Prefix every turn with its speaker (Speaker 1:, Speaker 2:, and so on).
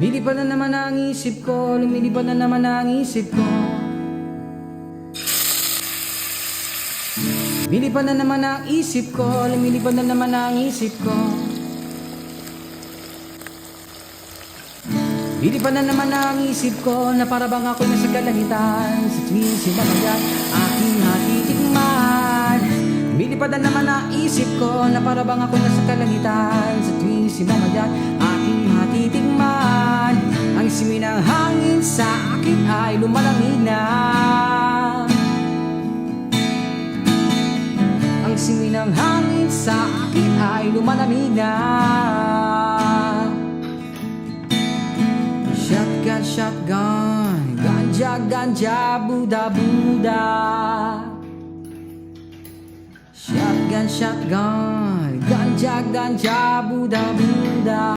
Speaker 1: Lumilipad na naman ang isip ko, lumilipad na naman ang isip ko. Lumilipad na naman ang isip ko, lumilipad na naman ang isip ko. Lumilipad na naman ang isip ko na para bang ako'y nasa kalangitan Sa tuwing sinamayan, aking hatitikman Lumilipad na naman ang isip ko na para bang ako'y nasa kalangitan Sa tuwing sinamayan, sa akin ay lumalamig na Ang simoy ng hangin sa akin ay lumalamig na Shotgun, shotgun Ganja, ganja, buda, buda Shotgun, shotgun Ganja, ganja, buda, buda